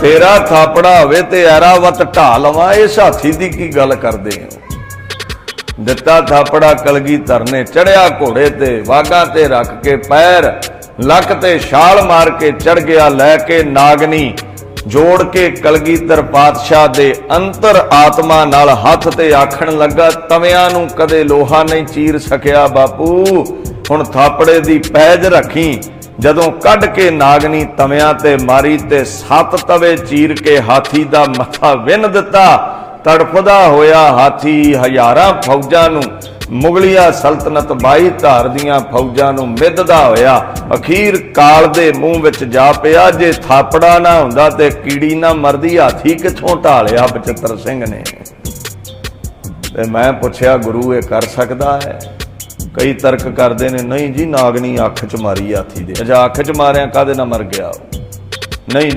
ਤੇਰਾ ਥਾਪੜਾ ਹੋਵੇ ਤੇ ਐਰਾਵਤ ਢਾ ਲਵਾਂ ਇਸ ਹਾਥੀ ਦੀ ਕੀ ਗੱਲ ਕਰਦੇ ਹੋ? ਦਿੱਤਾ ਥਾਪੜਾ ਕਲਗੀ ਧਰਨੇ, ਚੜਿਆ ਘੋੜੇ ਤੇ, ਵਾਗਾ ਤੇ ਰੱਖ ਕੇ ਪੈਰ, ਲੱਕ ਤੇ ਛਾਲ ਮਾਰ ਕੇ ਚੜ ਗਿਆ ਲੈ ਕੇ ਨਾਗਨੀ, ਜੋੜ ਕੇ ਕਲਗੀਧਰ ਪਾਤਸ਼ਾਹ ਦੇ ਅੰਤਰ ਆਤਮਾ ਨਾਲ ਹੱਥ ਤੇ ਆਖਣ ਲੱਗਾ, ਤਵਿਆਂ ਨੂੰ ਕਦੇ ਲੋਹਾ ਨਹੀਂ ਚੀਰ ਸਕਿਆ ਬਾਪੂ, ਹੁਣ ਥਾਪੜੇ ਦੀ ਪੈਜ ਰੱਖੀ ਜਦੋਂ ਕੱਢ ਕੇ ਨਾਗਨੀ ਤਵਿਆਂ ਤੇ ਮਾਰੀ ਤੇ ਸੱਤ ਤਵੇ ਚੀਰ ਕੇ ਹਾਥੀ ਦਾ ਮੱਥਾ ਵਿੰਨ ਦਿੱਤਾ, ਤੜਫਦਾ ਹੋਇਆ ਹਾਥੀ ਹਜ਼ਾਰਾਂ ਫੌਜਾਂ ਨੂੰ, ਮੁਗਲਿਆ ਸਲਤਨਤ ਬਾਈ ਧਾਰ ਦੀਆਂ ਫੌਜਾਂ ਨੂੰ ਮਿੱਧਦਾ ਹੋਇਆ, ਅਖੀਰ ਕਾਲ ਦੇ ਮੂੰਹ ਵਿੱਚ ਜਾ ਪਿਆ, ਜੇ ਥਾਪੜਾ ਨਾ ਹੁੰਦਾ ਤੇ ਕੀੜੀ ਨਾ ਮਰਦੀ, ਹਾਥੀ ਕਿੱਥੋਂ ਢਾਲਿਆ ਬਚਿੱਤਰ ਸਿੰਘ ਨੇ? ਤੇ ਮੈਂ ਪੁੱਛਿਆ, ਗੁਰੂ, ਇਹ ਕਰ ਸਕਦਾ ਹੈ? ਕਈ ਤਰਕ ਕਰਦੇ ਨੇ, ਨਹੀਂ ਜੀ, ਨਾਗਨੀ ਅੱਖ 'ਚ ਮਾਰੀ ਹਾਥੀ ਦੇ। ਅਜਾ ਅੱਖ 'ਚ ਮਾਰਿਆ ਕਾਦੇ ਨਾਲ ਮਰ ਗਿਆ ਨਹੀਂ